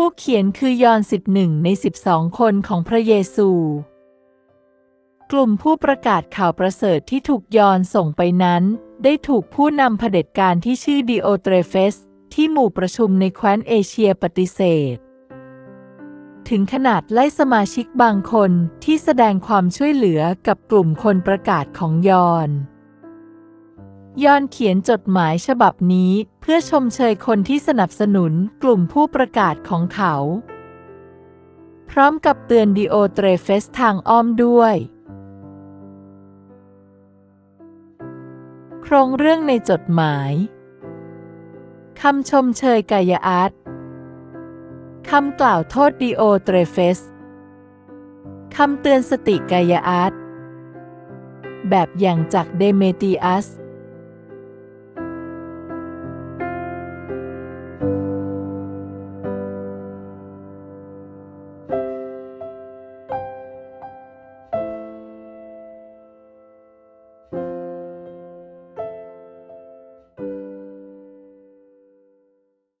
ผู้เขียนคือยอนสิบหนึ่งในสิบสองคนของพระเยซู กลุ่มผู้ประกาศข่าวประเสริฐที่ถูกยอนส่งไปนั้น ได้ถูกผู้นำเผด็จการที่ชื่อดิโอเตรเฟส ที่หมู่ประชุมในแคว้นเอเชียปฏิเสธ ถึงขนาดไล่สมาชิกบางคนที่แสดงความช่วยเหลือกับกลุ่มคนประกาศของยอน ยอนเขียนจดหมายฉบับนี้เพื่อชมเชยคนที่สนับสนุนกลุ่มผู้ประกาศของเขา พร้อมกับเตือนดิโอเตรเฟสทางอ้อมด้วย โครงเรื่องในจดหมายคำชมเชยกายอาร์ตคำกล่าวโทษดิโอเตรเฟสคำเตือนสติกายอาร์ตแบบอย่างจากเดเมติอัส